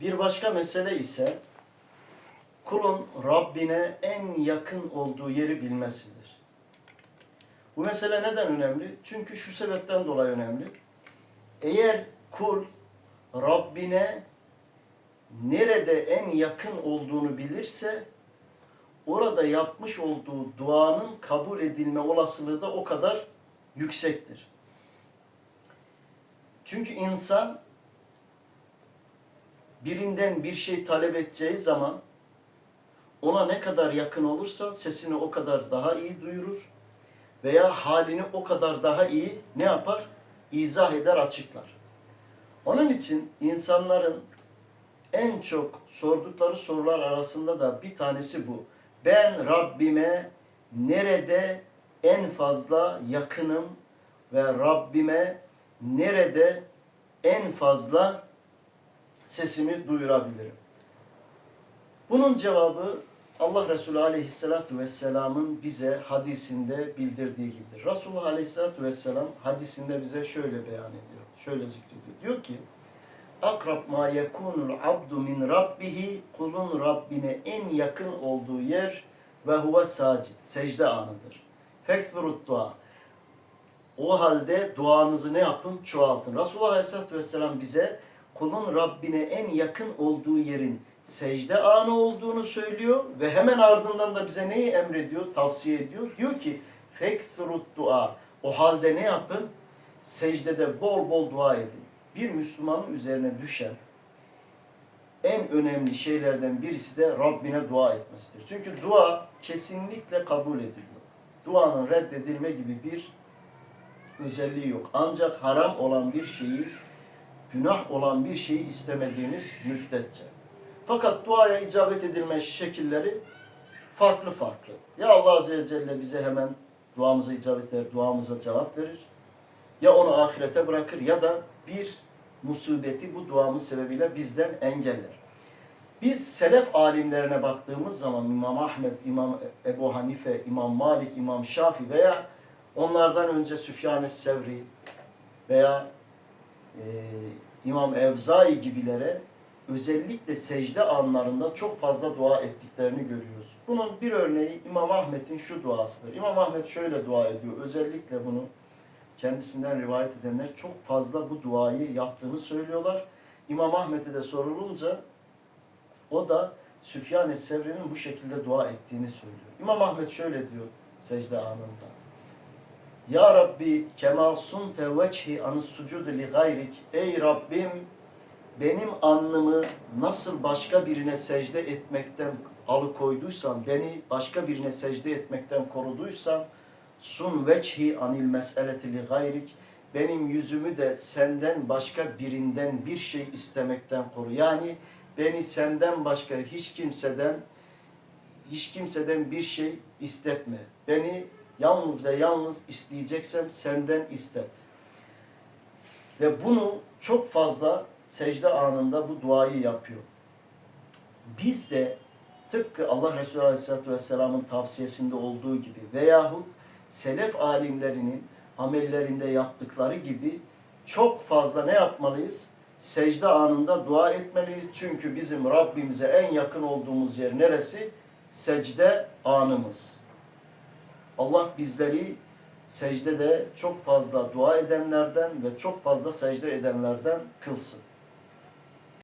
Bir başka mesele ise kulun Rabbine en yakın olduğu yeri bilmesidir. Bu mesele neden önemli? Çünkü şu sebepten dolayı önemli. Eğer kul Rabbine nerede en yakın olduğunu bilirse orada yapmış olduğu duanın kabul edilme olasılığı da o kadar yüksektir. Çünkü insan birinden bir şey talep edeceği zaman ona ne kadar yakın olursa sesini o kadar daha iyi duyurur veya halini o kadar daha iyi ne yapar? İzah eder, açıklar. Onun için insanların en çok sordukları sorular arasında da bir tanesi bu. Ben Rabbime nerede en fazla yakınım ve Rabbime nerede en fazla sesimi duyurabilirim? Bunun cevabı Allah Resulü Aleyhisselatü Vesselam'ın bize hadisinde bildirdiği gibidir. Resulullah Aleyhisselatü Vesselam hadisinde bize şöyle beyan ediyor, şöyle zikrediyor. Diyor ki, akrab ma yekunul abdu min rabbihi kulun Rabbine en yakın olduğu yer ve huve sacid secde anıdır. Fekthurut dua. O halde duanızı ne yapın? Çoğaltın. Resulullah Aleyhisselatü Vesselam bize kulun Rabbine en yakın olduğu yerin secde anı olduğunu söylüyor ve hemen ardından da bize neyi emrediyor, tavsiye ediyor? Diyor ki fekthurut dua. O halde ne yapın? Secdede bol bol dua edin bir Müslümanın üzerine düşen en önemli şeylerden birisi de Rabbine dua etmesidir. Çünkü dua kesinlikle kabul ediliyor. Duanın reddedilme gibi bir özelliği yok. Ancak haram olan bir şeyi, günah olan bir şeyi istemediğiniz müddetçe. Fakat duaya icabet edilme şekilleri farklı farklı. Ya Allah Azze ve Celle bize hemen duamıza icabet eder, duamıza cevap verir. Ya onu ahirete bırakır ya da bir musibeti bu duamız sebebiyle bizden engeller. Biz selef alimlerine baktığımız zaman İmam Ahmet, İmam Ebu Hanife, İmam Malik, İmam Şafi veya onlardan önce Süfyan-ı Sevri veya e, İmam Evzai gibilere özellikle secde anlarında çok fazla dua ettiklerini görüyoruz. Bunun bir örneği İmam Ahmet'in şu duasıdır. İmam Ahmet şöyle dua ediyor. Özellikle bunu kendisinden rivayet edenler çok fazla bu duayı yaptığını söylüyorlar. İmam Ahmet'e de sorulunca o da Süfyan-ı Sevri'nin bu şekilde dua ettiğini söylüyor. İmam Ahmet şöyle diyor secde anında. Ya Rabbi kema sunte veçhi anı sucudu li gayrik. Ey Rabbim benim alnımı nasıl başka birine secde etmekten alıkoyduysan, beni başka birine secde etmekten koruduysan, sun veçhi anil meseleti li gayrik. Benim yüzümü de senden başka birinden bir şey istemekten koru. Yani beni senden başka hiç kimseden hiç kimseden bir şey istetme. Beni yalnız ve yalnız isteyeceksem senden istet. Ve bunu çok fazla secde anında bu duayı yapıyor. Biz de tıpkı Allah Resulü Aleyhisselatü Vesselam'ın tavsiyesinde olduğu gibi veyahut selef alimlerinin amellerinde yaptıkları gibi çok fazla ne yapmalıyız? Secde anında dua etmeliyiz. Çünkü bizim Rabbimize en yakın olduğumuz yer neresi? Secde anımız. Allah bizleri secdede çok fazla dua edenlerden ve çok fazla secde edenlerden kılsın.